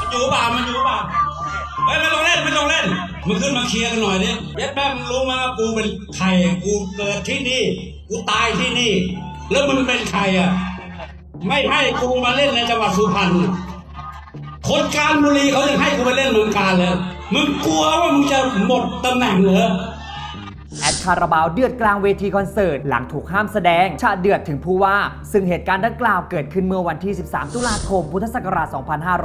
มันอยู่เปล่ามันอยู่เปล่าเฮ้ยไม่ลงเล่นไม่ลงเล่นมึงขึ้นมาเคลียร์กันหน่อยดิยัดแม่มึงรู้ไหมว่ากูเป็นใครกูเกิดที่นี่ กูตายที่นี่ แล้วมึงเป็นใครอะ ไม่ให้กูมาเล่นในจังหวัดสุพรรณคนการบุรีเขายังให้กูไปเล่นเมืองการเลย มึงกลัวว่ามึงจะหมดตำแหน่งเหรอ แอดคาราบาวเดือดกลางเวทีคอนเสิร์ต หลังถูกห้ามแสดงชาเดือดถึงผู้ว่า ซึ่งเหตุการณ์ดังกล่าวเกิดขึ้นเมื่อวันที่ 13 ตุลาคม พุทธศักราช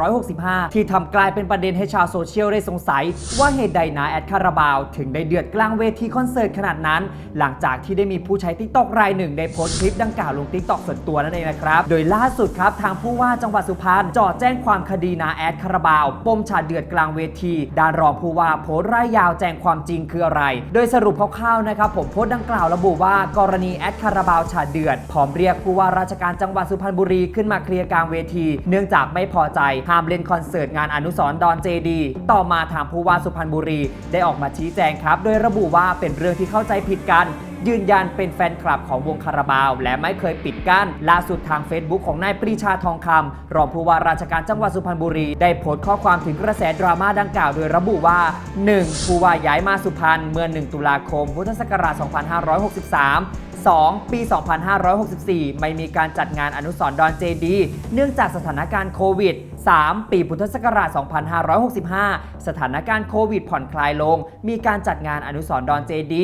2565 ที่ทำกลายเป็นประเด็นให้ชาวโซเชียลได้สงสัย ว่าเหตุใดนาแอดคาราบาว ถึงได้เดือดกลางเวทีคอนเสิร์ตขนาดนั้น หลังจากที่ได้มีผู้ใช้ทิกตอกรายหนึ่งได้โพสต์คลิปดังกล่าวลงทิกตอกส่วนตัวนั่นเองนะครับ โดยล่าสุดครับทางผู้ว่าจังหวัดสุพรรณจ่อแจ้งความคดีนาแอดคาราบาวปมชาเดือดกลางเวทีด้านรองผู้ว่าโพสต์รายยาวแจ้งความจริงคืออะไร โดยสรุปคร่าวๆนะครับผมโพสต์ดังกล่าวระบุว่ากรณีแอดคาราบาวชาเดือดพร้อมเรียกผู้ว่าราชการจังหวัดสุพรรณบุรีขึ้นมาเคลียร์กลางเวที เนื่องจากไม่พอใจห้ามเล่นคอนเสิร์ตงานอนุสรณ์ดอนเจดีต่อมาทางผู้ว่าสุพรรณบุรี ได้ออกมาชี้แจงครับ โดยระบุว่าเป็นเรื่องที่เข้าใจผิดกัน ยืนยันเป็นแฟนคลับของวงคาราบาว และไม่เคยปิดกั้นล่าสุดทาง Facebook ของนายปรีชาทองคำรองผู้ว่าราชการจังหวัดสุพรรณบุรี ได้โพสต์ข้อความถึงกระแสดราม่าดังกล่าวโดยระบุว่า 1. ผู้ว่าย้ายมาสุพรรณเมื่อ 1 ตุลาคม พุทธศักราช 2563 2. ปี 2564 ไม่มีการจัดงานอนุสรณ์ดอนเจดี เนื่องจากสถานการณ์โควิด 3. ปีพุทธศักราช 2565 สถานการณ์โควิดผ่อนคลายลง มีการจัดงานอนุสรณ์ดอนเจดี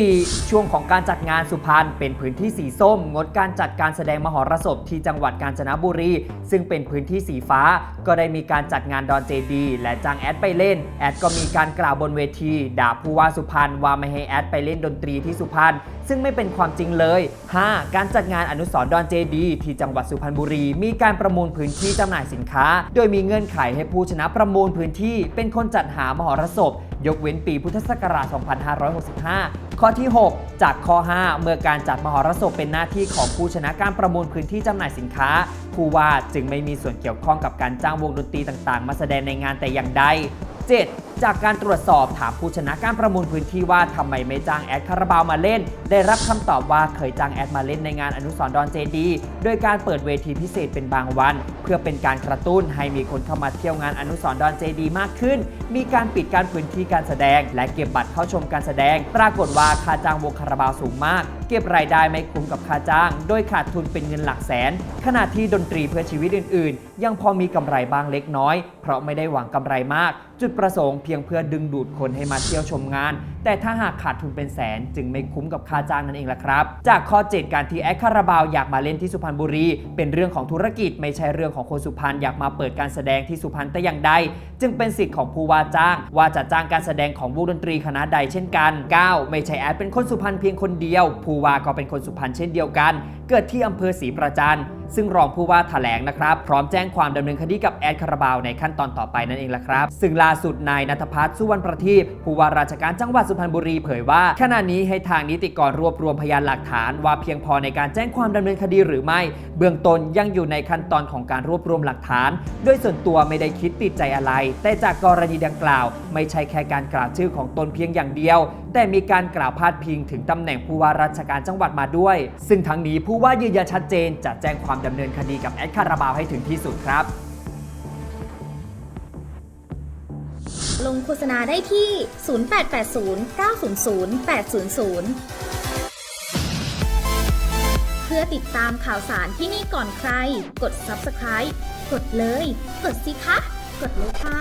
4. ช่วงของการจัดงานสุพรรณเป็นพื้นที่สีส้ม งดการจัดการแสดงมหรสพที่จังหวัดกาญจนบุรี ซึ่งเป็นพื้นที่สีฟ้า ก็ได้มีการจัดงานดอนเจดี และจ้างแอดไปเล่น แอดก็มีการกล่าวบนเวที ด่าผู้ว่าสุพรรณว่าไม่ให้แอดไปเล่นดนตรีที่สุพรรณซึ่งไม่เป็นความจริงเลย 5. การจัดงานอนุสรณ์ดอนเจดี ที่จังหวัดสุพรรณบุรี มีการประมูลพื้นที่จำหน่ายสินค้าโดยมีเงื่อนไขให้ผู้ชนะประมูลพื้นที่ เป็นคนจัดหามหรสพ ยกเว้นปีพุทธศักราช 2565 ข้อที่ 6 จากข้อ 5 เมื่อการจัดมหรสพเป็นหน้าที่ของผู้ชนะการประมูลพื้นที่จำหน่ายสินค้า ผู้ว่าจึงไม่มีส่วนเกี่ยวข้องกับการจ้างวงดนตรีต่างๆ มาแสดงในงานแต่อย่างใด 7. จากการตรวจสอบถามผู้ชนะการประมูลพื้นที่ว่าทำไมไม่จ้างแอดคาราบาวมาเล่น ได้รับคำตอบว่าเคยจ้างแอดมาเล่นในงานอนุสรณ์ดอนเจดี โดยการเปิดเวทีพิเศษเป็นบางวัน เพื่อเป็นการกระตุ้นให้มีคนเข้ามาเที่ยวงานอนุสรณ์ดอนเจดี มากขึ้น มีการปิดการพื้นที่การแสดง และเก็บบัตรเข้าชมการแสดง ปรากฏว่าค่าจ้างวงคาราบาวสูงมาก เก็บรายได้ไม่คุ้มกับค่าจ้าง โดยขาดทุนเป็นเงินหลักแสน ขณะที่ดนตรีเพื่อชีวิตอื่น ๆ ยังพอมีกำไรบ้างเล็กน้อย เพราะไม่ได้หวังกำไรมาก จุดประสงค์เพียงเพื่อดึงดูดคนให้มาเที่ยวชมงาน แต่ถ้าหากขาดทุนเป็นแสน จึงไม่คุ้มกับค่าจ้างนั่นเองล่ะครับ จากข้อ7การที่แอดคาราบาวอยากมาเล่นที่สุพรรณบุรี เป็นเรื่องของธุรกิจไม่ใช่เรื่องของคนสุพรรณอยากมาเปิดการแสดงที่สุพรรณแต่อย่างใด จึงเป็นสิทธิ์ของผู้ว่าจ้าง ว่าจะจ้างการแสดงของวงดนตรีคณะใดเช่นกัน 9 ไม่ใช่แอดเป็นคนสุพรรณเพียงคนเดียว ผู้ว่าก็เป็นคนสุพรรณเช่นเดียวกัน เกิดที่อำเภอศรีประจันทร์ ซึ่งรองผู้ว่าแถลงนะครับพร้อมแจ้งความดำเนินคดีกับแอดคาราบาวในขั้นตอนต่อไปนั่นเองละครับ ซึ่งล่าสุดนายนัทพัฒน์สุวรรณประทีปผู้ว่าราชการจังหวัดสุพรรณบุรีเผยว่าขณะนี้ให้ทางนิติกรรวบรวมพยานหลักฐาน ว่าเพียงพอในการแจ้งความดำเนินคดีหรือไม่ เบื้องต้นยังอยู่ในขั้นตอนของการรวบรวมหลักฐาน โดยส่วนตัวไม่ได้คิดติดใจอะไร แต่จากกรณีดังกล่าว ไม่ใช่แค่การกล่าวชื่อของตนเพียงอย่างเดียว แต่มีการกล่าวพาดพิงถึงตำแหน่งผู้ว่าราชการจังหวัดมาด้วย ซึ่งทั้งนี้ผู้ว่ายืนยันชัดเจนจะแจ้งความดำเนินคดีกับแอดคาราบาวให้ถึงที่สุดครับ ลงโฆษณาได้ที่ 0880 900 800 เพื่อติดตามข่าวสารที่นี่ก่อนใคร กด subscribe กดเลย กดสิคะ กดเลยค่ะ